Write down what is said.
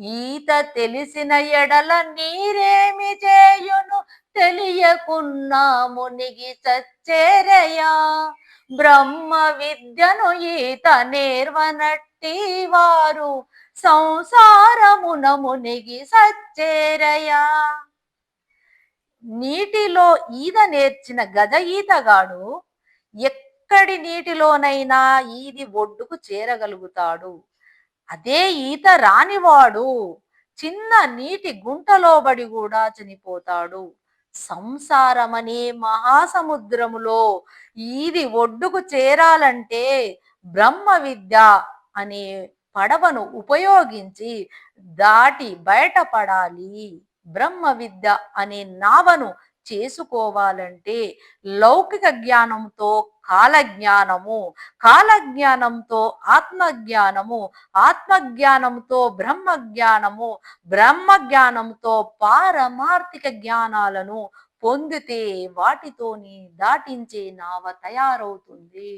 ఈత తెలిసిన ఎడల నీరేమి చేయును? తెలియకున్నా మునిగి చచ్చేరయా బ్రహ్మ విద్యను ఈత నేర్వనట్టి వారు సంసారమున మునిగి సచ్చేరయా. నీటిలో ఈద నేర్చిన గజ ఈతగాడు ఎక్కడి నీటిలోనైనా ఈది ఒడ్డుకు చేరగలుగుతాడు. అదే ఈత రానివాడు చిన్న నీటి గుంటలోబడి కూడా చనిపోతాడు. సంసారమనే మహాసముద్రములో ఈది ఒడ్డుకు చేరాలంటే బ్రహ్మ విద్య అనే పడవను ఉపయోగించి దాటి బయటపడాలి బ్రహ్మ విద్య అనే నావను చేసుకోవాలంటే లౌకిక జ్ఞానంతో కాలజ్ఞానము. కాలజ్ఞానంతో ఆత్మజ్ఞానము ఆత్మజ్ఞానంతో బ్రహ్మ జ్ఞానము బ్రహ్మ జ్ఞానంతో పారమార్థిక జ్ఞానాలను పొందితే వాటితోని దాటించే నావ తయారవుతుంది.